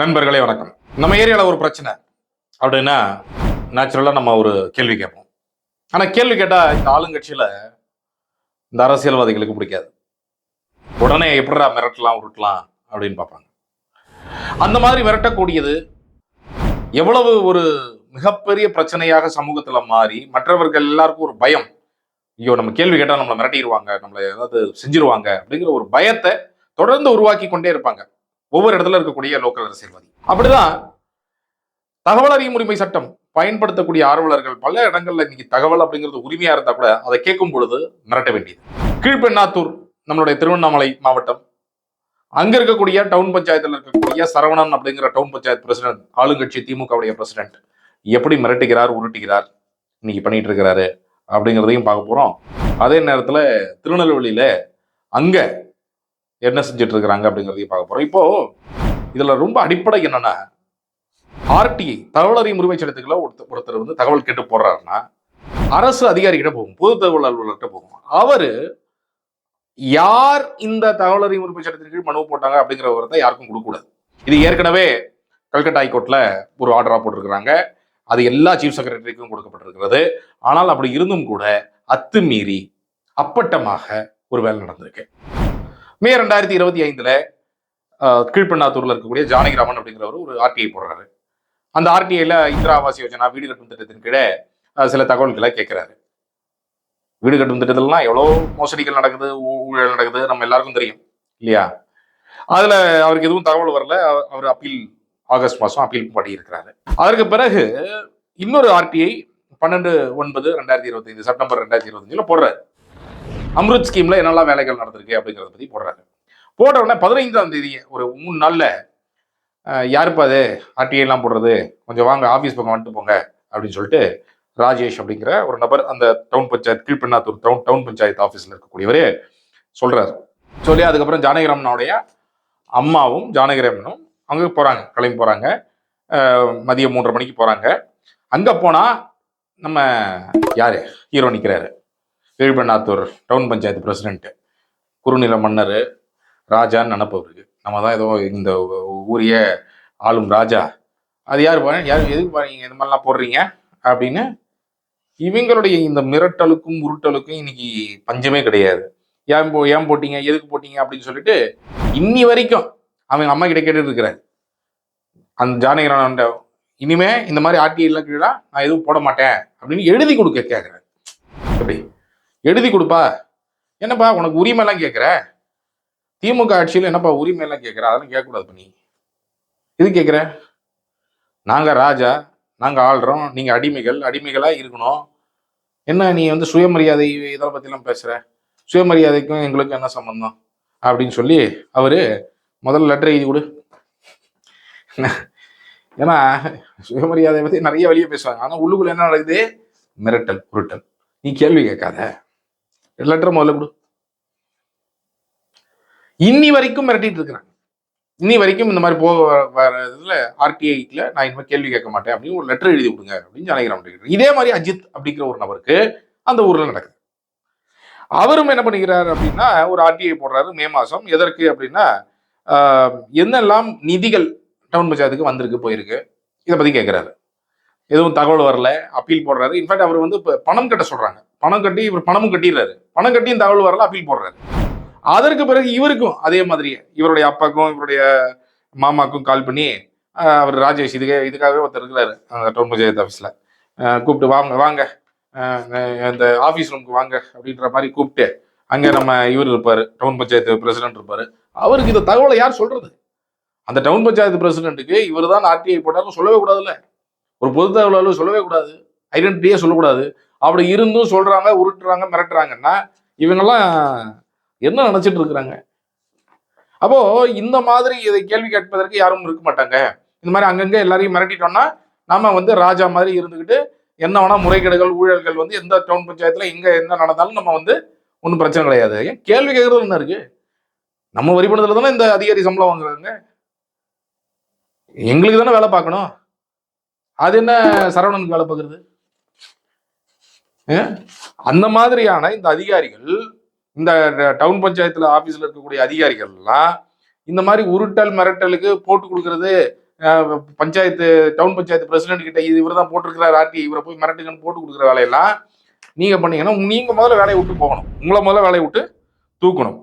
நண்பர்களே வணக்கம். நம்ம ஏரியாவில் ஒரு பிரச்சனை. அப்படின்னா நேச்சுரலாக நம்ம ஒரு கேள்வி கேட்போம். ஆனால் கேள்வி கேட்டால் இந்த ஆளுங்கட்சியில் இந்த அரசியல்வாதிகளுக்கு பிடிக்காது. உடனே எப்படா மிரட்டலாம் உருட்டலாம் அப்படின்னு பார்ப்பாங்க. அந்த மாதிரி மிரட்டக்கூடியது எவ்வளவு ஒரு மிகப்பெரிய பிரச்சனையாக சமூகத்தில் மாறி மற்றவர்கள் எல்லாருக்கும் ஒரு பயம். ஐயோ நம்ம கேள்வி கேட்டால் நம்மளை மிரட்டிடுவாங்க நம்மளை ஏதாவது செஞ்சிருவாங்க அப்படிங்கிற ஒரு பயத்தை தொடர்ந்து உருவாக்கி கொண்டே இருப்பாங்க. ஒவ்வொரு இடத்துல இருக்கக்கூடிய லோக்கல் அரசியல்வாதி. அப்படிதான் தகவல் அறியும் உரிமை சட்டம் பயன்படுத்தக்கூடிய ஆர்வலர்கள் பல இடங்கள்ல இன்னைக்கு தகவல் அப்படிங்கிறது உரிமையா இருந்தா கூட அதை கேட்கும் பொழுது மிரட்ட வேண்டியது. கீழ்பெண்ணாத்தூர் நம்மளுடைய திருவண்ணாமலை மாவட்டம். அங்க இருக்கக்கூடிய டவுன் பஞ்சாயத்துல இருக்கக்கூடிய சரவணன் அப்படிங்கிற டவுன் பஞ்சாயத்து பிரசிடென்ட் ஆளுங்கட்சி திமுகவுடைய பிரசிடென்ட் எப்படி மிரட்டுகிறார் உருட்டுகிறார் இன்னைக்கு பண்ணிட்டு இருக்கிறாரு அப்படிங்கிறதையும் பார்க்க போறோம். அதே நேரத்துல திருநெல்வேலியில அங்க என்ன செஞ்சுட்டு இருக்கிறாங்க அப்படிங்கிறதையும் பார்க்க போறோம். இப்போ இதுல ரொம்ப அடிப்படை என்னன்னா ஆர்டிஐ தகவல் அறியும் உரிமை சட்டத்துக்குள்ள ஒருத்தர் ஒருத்தர் வந்து தகவல் கேட்டு போடுறாருன்னா அரசு அதிகாரிகிட்ட போகும் பொது தகவல் அலுவலர்கிட்ட போகும். அவர் யார் இந்த தகவல் அறியும் உரிமை சட்டத்தின் கீழ் மனு போட்டாங்க அப்படிங்கிற விவரத்தை யாருக்கும் கொடுக்கக்கூடாது இது ஏற்கனவே கல்கட்டா ஹைகோர்ட்ல ஒரு ஆர்டரா போட்டிருக்கிறாங்க. அது எல்லா சீஃப் செக்ரட்டரிக்கும் கொடுக்கப்பட்டிருக்கிறது. ஆனால் அப்படி இருந்தும் கூட அத்துமீறி அப்பட்டமாக ஒரு வேலை நடந்திருக்கு. மே ரெண்டாயிரத்தி இருபத்தி ஐந்துல கீழ்பெண்ணாத்தூர்ல இருக்கக்கூடிய ஜானகிராமன் அப்படிங்கிறவர் ஒரு ஆர்டிஐ போடுறாரு. அந்த ஆர்டிஐல இந்திரா ஆவாஸ் யோஜனா வீடு கட்டும் திட்டத்தின் கீழே சில தகவல்களை கேட்கிறாரு வீடு கட்டும் திட்டத்திலலாம் எவ்வளோ மோசடிகள் நடக்குது ஊ- ஊழல் நடக்குது நம்ம எல்லாருக்கும் தெரியும் இல்லையா? அதுல அவருக்கு எதுவும் தகவல் வரல. அவர் அப்பீல் ஆகஸ்ட் மாதம் அப்பீல் பண்ணியிருக்கிறாரு அதற்கு பிறகு இன்னொரு ஆர்டிஐ பன்னெண்டு ஒன்பது ரெண்டாயிரத்தி இருபத்தைந்து செப்டம்பர் ரெண்டாயிரத்தி இருபத்தஞ்சுல போடுறாரு. அம்ருத் ஸ்கீம்ல என்னெல்லாம் வேலைகள் நடந்திருக்கு அப்படிங்கிறத பத்தி போடுறாரு போட்ட உடனே பதினைந்தாம் தேதி ஒரு மூணு நாள்ல யாருப்பா அது? ஆர்டிஐ எல்லாம் போடுறது? கொஞ்சம் வாங்க ஆஃபீஸ் பக்கம் வந்துட்டு போங்க அப்படின்னு சொல்லிட்டு ராஜேஷ் அப்படிங்கிற ஒரு நபர் அந்த town panchayat Kilpennathur town town panchayat ஆஃபீஸில் இருக்கக்கூடியவர் சொல்கிறார் சொல்லி அதுக்கப்புறம் ஜானகிராமனுடைய அம்மாவும் ஜானகிராமனும் அங்கே போகிறாங்க கிளம்பி போகிறாங்க மதியம் மூன்றரை மணிக்கு போகிறாங்க அங்கே போனால் நம்ம யார்? ஹீரோ நிற்கிறாரு கீழ்பெண்ணாத்தூர் டவுன் பஞ்சாயத்து பிரசிடென்ட் குறுநில மன்னர் ராஜான்னு நினப்பவருக்கு நம்ம தான் ஏதோ இந்த ஊரிய ஆளும் ராஜா. அது யார் பாரு யார் எதுக்கு பாருங்க இந்த மாதிரிலாம் போடுறீங்க? அப்படின்னு இவங்களுடைய இந்த மிரட்டலுக்கும் உருட்டலுக்கும் இன்னைக்கு பஞ்சமே கிடையாது. ஏன் போ ஏன் போட்டீங்க எதுக்கு போட்டீங்க அப்படின்னு சொல்லிட்டு இன்னி வரைக்கும் அவங்க அம்மா கிட்ட கேட்டுட்டு இருக்கிறாரு. அந்த ஜானகிரான இனிமே இந்த மாதிரி ஆர்டிஐலாம் கீழே நான் எதுவும் போட மாட்டேன் அப்படின்னு எழுதி கொடுக்க கேட்குறேன் அப்படி எழுதி கொடுப்பா. என்னப்பா உனக்கு உரிமையெல்லாம் கேட்குற? திமுக ஆட்சியில் என்னப்பா உரிமையெல்லாம் கேட்குற? அதெல்லாம் கேட்கக்கூடாது நீ. இது கேட்குற? நாங்கள் ராஜா நாங்கள் ஆள்றோம் நீங்கள் அடிமைகள் அடிமைகளாக இருக்கணும். என்ன நீ வந்து சுயமரியாதை இதெல்லாம் பற்றிலாம் பேசுகிற சுயமரியாதைக்கும் எங்களுக்கும் என்ன சம்மந்தம் அப்படின்னு சொல்லி அவர் முதல்ல லெட்டர் எழுதி கொடு. ஏன்னா சுயமரியாதை பற்றி நிறைய வெளியே பேசுவாங்க. ஆனால் உள்ளுக்குள்ள என்ன நடக்குது? மிரட்டல் உருட்டல். நீ கேள்வி கேட்காத. லெட்டர் முதல்ல கொடு. இன்னி வரைக்கும் மிரட்டிட்டு இருக்கிறாங்க இன்னி வரைக்கும் இந்த மாதிரி போக வர- வர இதுல நான் இனிமேல் கேள்வி கேட்க மாட்டேன் அப்படின்னு ஒரு லெட்டர் எழுதி கொடுங்க அப்படின்னு ஜானகிராம் இதே மாதிரி அஜித் அப்படிங்கிற ஒரு நபருக்கு அந்த ஊர்ல நடக்குது. அவரும் என்ன பண்ணிக்கிறாரு அப்படின்னா ஒரு ஆர்டிஐ போடுறாரு மே மாதம் எதற்கு அப்படின்னா என்னெல்லாம் நிதிகள் டவுன் பஞ்சாயத்துக்கு வந்திருக்கு போயிருக்கு இதை பத்தி கேட்குறாரு எதுவும் தகவல் வரல அப்பீல் போடுறாரு. இன்ஃபேக்ட் அவர் வந்து இப்போ பணம் கட்ட சொல்றாங்க. பணம் கட்டி இவர் பணமும் கட்டிடுறாரு. பணம் கட்டியும் தகவல் வரல அப்பீல் போடுறாரு. அதற்கு பிறகு இவருக்கும் அதே மாதிரியே இவருடைய அப்பாக்கும் இவருடைய மாமாக்கும் கால் பண்ணி அவர் ராஜேஷ் இதுக்கே இதுக்காகவே ஒருத்தர் இருக்கிறாரு அந்த டவுன் பஞ்சாயத்து ஆஃபீஸில் கூப்பிட்டு வாங்க வாங்க. இந்த ஆஃபீஸ் ரூமுக்கு வாங்க அப்படின்ற மாதிரி கூப்பிட்டு அங்கே நம்ம இவர் இருப்பார் டவுன் பஞ்சாயத்து பிரசிடென்ட் இருப்பார். அவருக்கு இந்த தகவலை யார் சொல்கிறது அந்த டவுன் பஞ்சாயத்து பிரசிடென்ட்டுக்கு இவர் தான் ஆர்டிஐ போட்டாலும் சொல்லவே கூடாதுல்ல. ஒரு பொது தகவலாலும் சொல்லவே கூடாது. ஐடென்டிட்டியே சொல்லக்கூடாது. அப்படி இருந்தும் சொல்றாங்க உருட்டுறாங்க மிரட்டுறாங்கன்னா இவங்கெல்லாம் என்ன நினைச்சிட்டு இருக்கிறாங்க? அப்போ இந்த மாதிரி இதை கேள்வி கேட்பதற்கு யாரும் இருக்க மாட்டாங்க. இந்த மாதிரி அங்கங்கே எல்லாரையும் மிரட்டிட்டோம்னா நாம வந்து ராஜா மாதிரி இருந்துக்கிட்டு என்ன வேணா முறைகேடுகள் ஊழல்கள் வந்து எந்த டவுன் பஞ்சாயத்துல எங்க என்ன நடந்தாலும் நம்ம வந்து ஒன்றும் பிரச்சனை கிடையாது. ஏன்? கேள்வி கேட்கறது என்ன இருக்கு? நம்ம வரி பணத்துல தானே இந்த அதிகாரி சம்பளம் வாங்குறாங்க? எங்களுக்கு தானே வேலை பார்க்கணும். அது என்ன சரவணனுக்கு வேலை பார்க்குறது? அந்த மாதிரியான இந்த அதிகாரிகள் இந்த டவுன் பஞ்சாயத்துல ஆபீஸ்ல இருக்கக்கூடிய அதிகாரிகள் எல்லாம் இந்த மாதிரி உருட்டல் மிரட்டலுக்கு போட்டு கொடுக்கறது பஞ்சாயத்து டவுன் பஞ்சாயத்து பிரசிடென்ட் கிட்ட இது இவர் தான் போட்டிருக்கிறார் ஆர்டி இவரை போய் மிரட்டுங்கன்னு போட்டு கொடுக்குற வேலையெல்லாம் நீங்க பண்ணீங்கன்னா நீங்க முதல்ல வேலையை விட்டு போகணும். உங்களை முதல்ல வேலையை விட்டு தூக்கணும்.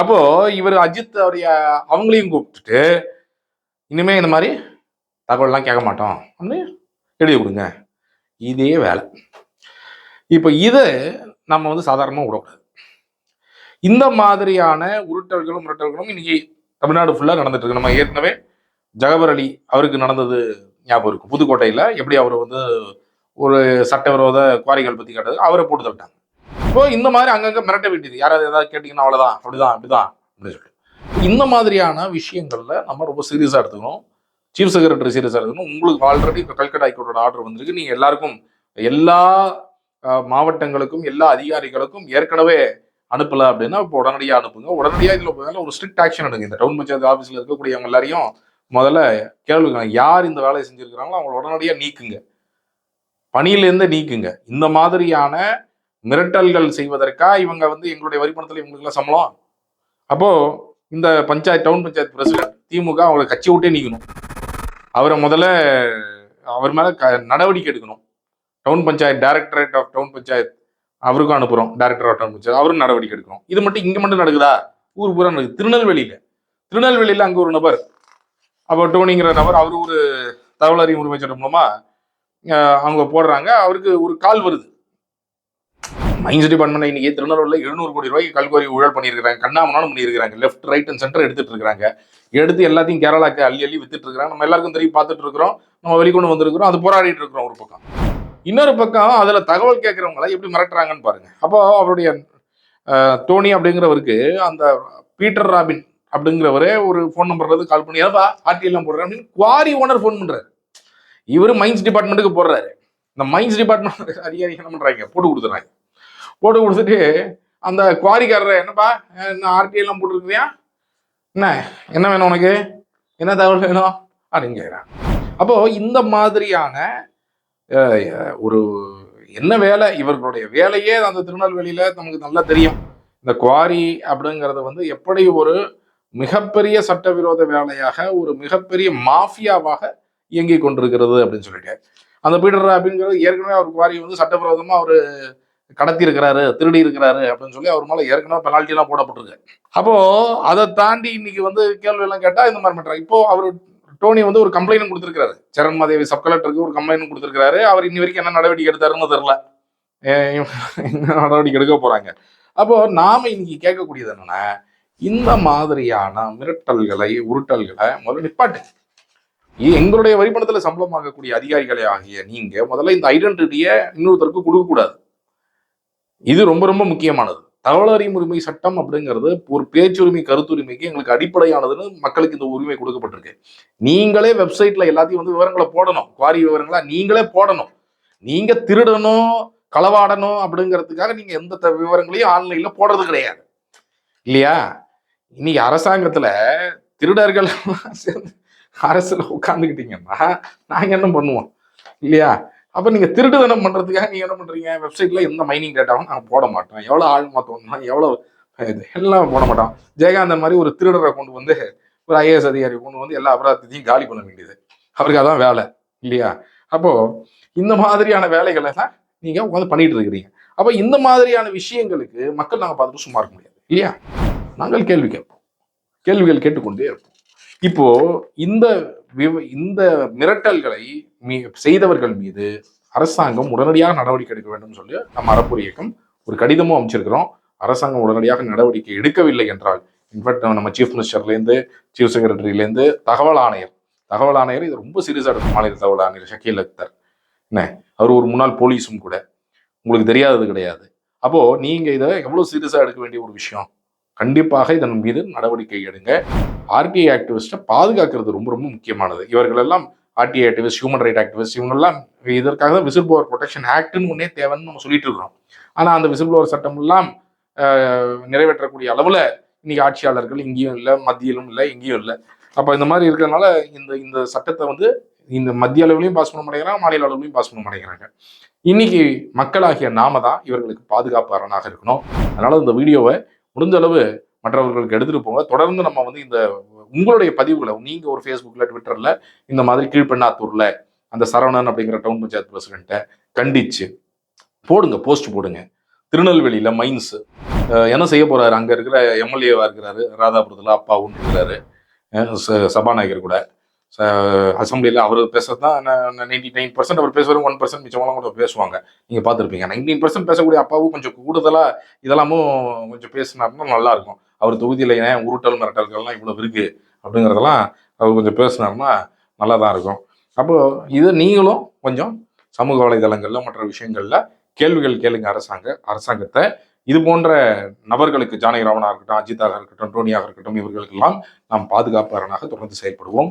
அப்போ இவர் அஜித் அவருடைய அவங்களையும் கூப்பிட்டுட்டு இனிமே இந்த மாதிரி தகவல்லாம் கேட்க மாட்டோம் அப்படின்னு எழுதி கொடுங்க. இதே வேலை. இப்போ இதை நம்ம வந்து சாதாரணமாக விடக்கூடாது. இந்த மாதிரியான உருட்டல்களும் மிரட்டல்களும் இன்னைக்கு தமிழ்நாடு ஃபுல்லாக நடந்துட்டு இருக்கு நம்ம ஏற்கனவே ஜகபர் அலி அவருக்கு நடந்தது ஞாபகம் இருக்கும் புதுக்கோட்டையில் எப்படி அவர் வந்து ஒரு சட்டவிரோத குவாரிகள் பற்றி கேட்டது அவரை போட்டு தட்டாங்க இப்போ இந்த மாதிரி அங்கங்கே மிரட்ட வேண்டியது. யாராவது ஏதாவது கேட்டிங்கன்னா அவ்வளோதான் அப்படிதான் அப்படிதான் அப்படின்னு சொல்லிட்டு. இந்த மாதிரியான விஷயங்களில் நம்ம ரொம்ப சீரியஸாக எடுத்துக்கணும். சீஃப் செக்ரட்டரி சீரியஸாக எடுத்துக்கணும். உங்களுக்கு ஆல்ரெடி இப்போ கல்கட்டா ஹைகோர்ட்டோட ஆர்டர் வந்திருக்கு. நீங்கள் எல்லாருக்கும் எல்லா மாவட்டங்களுக்கும் எல்லா அதிகாரிகளுக்கும் ஏற்கனவே அனுப்பல அப்படின்னா இப்போ உடனடியாக அனுப்புங்க. உடனடியாக இதில் முதல்ல ஒரு ஸ்ட்ரிக்ட் ஆக்ஷன் எடுங்க. இந்த டவுன் பஞ்சாயத்து ஆஃபீஸில் இருக்கக்கூடியவங்க எல்லாரையும் முதல்ல கேள்வி யார் இந்த வேலையை செஞ்சிருக்கிறாங்களோ அவங்கள உடனடியாக நீக்குங்க. பணியிலேருந்து நீக்குங்க. இந்த மாதிரியான மிரட்டல்கள் செய்வதற்கா இவங்க வந்து எங்களுடைய வரிப்பணத்தில் இவங்களுக்குலாம் சம்பளம்? அப்போது இந்த பஞ்சாயத்து டவுன் பஞ்சாயத்து பிரசிடென்ட் திமுக அவங்களை கட்சி விட்டே நீக்கணும். அவரை முதல்ல அவர் மேலே க நடவடிக்கை எடுக்கணும். Town panchayat directorate of town panchayat அவருக்கும் அனுப்புறோம். Director of town panchayat. அவரும் நடவடிக்கை எடுக்கிறோம் இது மட்டும் இங்கே மட்டும் நடக்குதா? ஊர் பூரா நடக்குது. திருநெல்வேலியில். திருநெல்வேலியில் அங்கே ஒரு நபர். அப்போ டோனிங்கிற நபர் அவர் ஒரு தகவல் அறிவு உரிமை சட்டம் அவங்க போடுறாங்க. அவருக்கு ஒரு கால் வருது. மைன்ஸ் டிபார்ட்மெண்ட் இன்னைக்கு திருநெல்வேலியில் எழுநூறு கோடி ரூபாய்க்கு கல்கோரி ஊழல் பண்ணியிருக்கிறாங்க. கண்ணாமனாலும் பண்ணியிருக்கிறாங்க. லெஃப்ட் ரைட் அண்ட் சென்டர் எடுத்துட்டு இருக்காங்க எடுத்து எல்லாத்தையும் கேரளாக்கு அள்ளி அள்ளி வித்துட்டு இருக்கிறாங்க நம்ம எல்லாருக்கும் தெரியும் பார்த்துட்டு இருக்கிறோம் நம்ம வெளிக்கொண்டு வந்திருக்கிறோம். அது போராடிட்டு இருக்கிறோம் ஒரு பக்கம். இன்னொரு பக்கம் அதில் தகவல் கேட்கறவங்கள எப்படி மிரட்டுறாங்கன்னு பாருங்க. அப்போ அவருடைய தோனி டோனி அப்படிங்கிறவருக்கு அந்த பீட்டர் ராபின் அப்படிங்கிறவரே ஒரு ஃபோன் நம்பர் வந்து கால் பண்ணி ஏப்பா ஆர்டிஎல்லாம் போடுறேன் அப்படின்னு குவாரி ஓனர் ஃபோன் பண்ணுறாரு இவரு மைன்ஸ் டிபார்ட்மெண்ட்டுக்கு போடுறாரு. இந்த மைன்ஸ் டிபார்ட்மெண்ட் அதிகாரி என்ன பண்ணுறாங்க போட்டு கொடுத்துறாங்க. போட்டு கொடுத்துட்டு அந்த குவாரிக்காரரை என்னப்பா என்ன ஆர்டிஐலாம் எல்லாம் என்ன என்ன வேணும் உனக்கு? என்ன தகவல் வேணும்? அப்படின்னு கேட்குறான் அப்போது இந்த மாதிரியான ஒரு என்ன வேலை? இவர்களுடைய வேலையே அந்த திருநெல்வேலியில நமக்கு நல்லா தெரியும். இந்த குவாரி அப்படிங்கிறது வந்து எப்படி ஒரு மிகப்பெரிய சட்டவிரோத வேலையாக ஒரு மிகப்பெரிய மாஃபியாவாக இயங்கி கொண்டிருக்கிறது அப்படின்னு சொல்லிட்டு. அந்த பீடர் அப்படிங்கிறது ஏற்கனவே அவர் குவாரி வந்து சட்டவிரோதமாக அவர் கடத்தி இருக்கிறாரு திருடி இருக்கிறாரு அப்படின்னு சொல்லி அவர் மேலே ஏற்கனவே பெனால்ட்டிலாம் போடப்பட்டிருக்கு. அப்போது அதை தாண்டி இன்னைக்கு வந்து கேள்வி எல்லாம் இந்த மாதிரி பண்ணுறாங்க இப்போ அவர் டோனி வந்து ஒரு கம்ப்ளைண்ட் கொடுத்துருக்காரு சரண் மாதேவி சப் கலெக்டருக்கு ஒரு கம்ப்ளைண்ட் கொடுத்துருக்காரு அவர் இன்னி வரைக்கும் என்ன நடவடிக்கை எடுத்தாருன்னு தெரியல. என்ன நடவடிக்கை எடுக்க போறாங்க? அப்போ நாம இன்னைக்கு கேட்கக்கூடியது என்னன்னா இந்த மாதிரியான மிரட்டல்களை உருட்டல்களை முதல்ல நிப்பாட்டு. எங்களுடைய வரிப்பணத்துல சம்பளம் வாங்கக்கூடிய அதிகாரிகளை ஆகிய நீங்க முதல்ல இந்த ஐடென்டிட்டியை இன்னொருத்தருக்கு கொடுக்கக்கூடாது. இது ரொம்ப ரொம்ப முக்கியமானது. தகவல் அறியும் உரிமை சட்டம் அப்படிங்கிறது ஒரு பேச்சுரிமை கருத்துரிமைக்கு எங்களுக்கு அடிப்படையானதுன்னு மக்களுக்கு இந்த உரிமை கொடுக்கப்பட்டிருக்கு. நீங்களே வெப்சைட்ல எல்லாத்தையும் வந்து விவரங்களை போடணும். குவாரி விவரங்களா நீங்களே போடணும். நீங்க திருடணும் களவாடணும் அப்படிங்கிறதுக்காக நீங்க எந்த த- விவரங்களையும் ஆன்லைன்ல போடுறது கிடையாது. இல்லையா? இன்னைக்கு அரசாங்கத்துல திருடர்கள் சேர்ந்து அரசுல உட்காந்துக்கிட்டீங்கன்னா நாங்க என்ன பண்ணுவோம்? இல்லையா? அப்போ நீங்கள் திருட்டுதனம் பண்ணுறதுக்காக நீங்கள் என்ன பண்ணுறீங்க வெப்சைட்டில் எந்த மைனிங் டேட்டாவும் நாங்கள் போட மாட்டோம். எவ்வளோ ஆள் மாத்தோம்னா எவ்வளோ இது எல்லாம் போட மாட்டோம். ஜெயகாந்தன் மாதிரி ஒரு திருடரை கொண்டு வந்து ஒரு ஐஏஎஸ் அதிகாரி கொண்டு வந்து எல்லா அபராதத்தையும் காலி பண்ண வேண்டியது. அவருக்கு அதான் வேலை இல்லையா? அப்போது இந்த மாதிரியான வேலைகளை தான் நீங்கள் உட்காந்து பண்ணிட்டு இருக்கிறீங்க. அப்போ இந்த மாதிரியான விஷயங்களுக்கு மக்கள் நாங்கள் பார்த்துட்டு சும்மா இருக்க முடியாது இல்லையா? நாங்கள் கேள்வி கேட்போம். கேள்விகள் கேட்டுக்கொண்டே இருப்போம். இப்போ இந்த இந்த மிரட்டல்களை மீ- செய்தவர்கள் மீது அரசாங்கம் உடனடியாக நடவடிக்கை எடுக்க வேண்டும் சொல்லி நம்ம அறப்பொரு இயக்கம் ஒரு கடிதமும் அமைச்சிருக்கிறோம். அரசாங்கம் உடனடியாக நடவடிக்கை எடுக்கவில்லை என்றால் இன்ஃபேக்ட் நம்ம சீஃப் மினிஸ்டர்லேருந்து சீஃப் செக்ரட்டரியிலேருந்து தகவல் ஆணையர் தகவல் ஆணையர் இது ரொம்ப சீரியஸாக எடுக்கும் மாநில தகவல் ஆணையர் ஷக்கீல் அக்தர். என்ன? அவர் ஒரு முன்னாள் போலீஸும் கூட. உங்களுக்கு தெரியாதது கிடையாது. அப்போது நீங்கள் இதை எவ்வளோ சீரியஸாக எடுக்க வேண்டிய ஒரு விஷயம்? கண்டிப்பாக இதன் மீது நடவடிக்கை எடுங்க. ஆர்டிஐ ஆக்டிவிஸ்ட்டை பாதுகாக்கிறது ரொம்ப ரொம்ப முக்கியமானது. இவர்கள் எல்லாம் RTI activist human right activist இவங்கெல்லாம் இதற்காக தான் விசில் ப்ளோவர் ப்ரொடெக்ஷன் ஆக்ட்னு ஒன்னே தேவைன்னு நம்ம சொல்லிட்டு இருக்கிறோம். ஆனால் அந்த விசில் ப்ளோவர் சட்டமெல்லாம் நிறைவேற்றக்கூடிய அளவில் இன்னைக்கு ஆட்சியாளர்கள் இங்கேயும் இல்லை மத்தியிலும் இல்லை எங்கேயும் இல்லை. அப்போ இந்த மாதிரி இருக்கிறதுனால இந்த இந்த சட்டத்தை வந்து இந்த மத்திய அளவுலையும் பாஸ் பண்ண மாட்டேங்கிறாங்க மாநில அளவுலையும் பாஸ் பண்ண மாட்டேங்கிறாங்க. இன்னைக்கு மக்களாகிய நாம தான் இவர்களுக்கு பாதுகாப்பு அரணாக இருக்கணும். அதனால இந்த வீடியோவை முடிஞ்ச அளவு மற்றவர்களுக்கு எடுத்துட்டு போங்க. தொடர்ந்து நம்ம வந்து இந்த உங்களுடைய பதிவுகளை நீங்க ஒரு ஃபேஸ்புக்ல ட்விட்டர்ல இந்த மாதிரி கீழ்பெண்ணாத்தூர்ல அந்த சரவணன் அப்படிங்கிற டவுன் பஞ்சாயத்து பிரசிடென்ட்டை கண்டிச்சு போடுங்க போஸ்ட் போடுங்க. திருநெல்வேலியில மைன்ஸ் என்ன செய்ய போறாரு? அங்க இருக்கிற எம்எல்ஏவா இருக்கிறாரு. ராதாபுரத்துல அப்பாவும் இருக்கிறாரு. ச- சபாநாயகர் கூட. அசம்பிளியில் அவர் பேசுறது தான் நைன்டி நைன் பர்சன்ட் அவர் பேசுவார் ஒன் பர்சன்ட் மிச்சமெல்லாம் கூட பேசுவாங்க. நீங்கள் பார்த்துருப்பீங்க. நைன்டீன் பர்சன்ட் பேசக்கூடிய அப்பாவும் கொஞ்சம் கூடுதலாக இதெல்லாமும் கொஞ்சம் பேசினாருன்னா நல்லாயிருக்கும் அவர் தொகுதியில் ஏன் உருட்டல் மிரட்டல்கள்லாம் இவ்வளோ இருக்கு அப்படிங்கிறதெல்லாம் அவர் கொஞ்சம் பேசினாருன்னா நல்லா தான் இருக்கும். அப்போது இது நீங்களும் கொஞ்சம் சமூக வலைதளங்களில் மற்ற விஷயங்களில் கேள்விகள் கேளுங்க அரசாங்க அரசாங்கத்தை. இது போன்ற நபர்களுக்கு ஜானகிராமனாக இருக்கட்டும் அஜித்தாக இருக்கட்டும் டோனியாக இருக்கட்டும் இவர்களுக்கெல்லாம் நாம் பாதுகாப்பாளனாக தொடர்ந்து செயல்படுவோம்.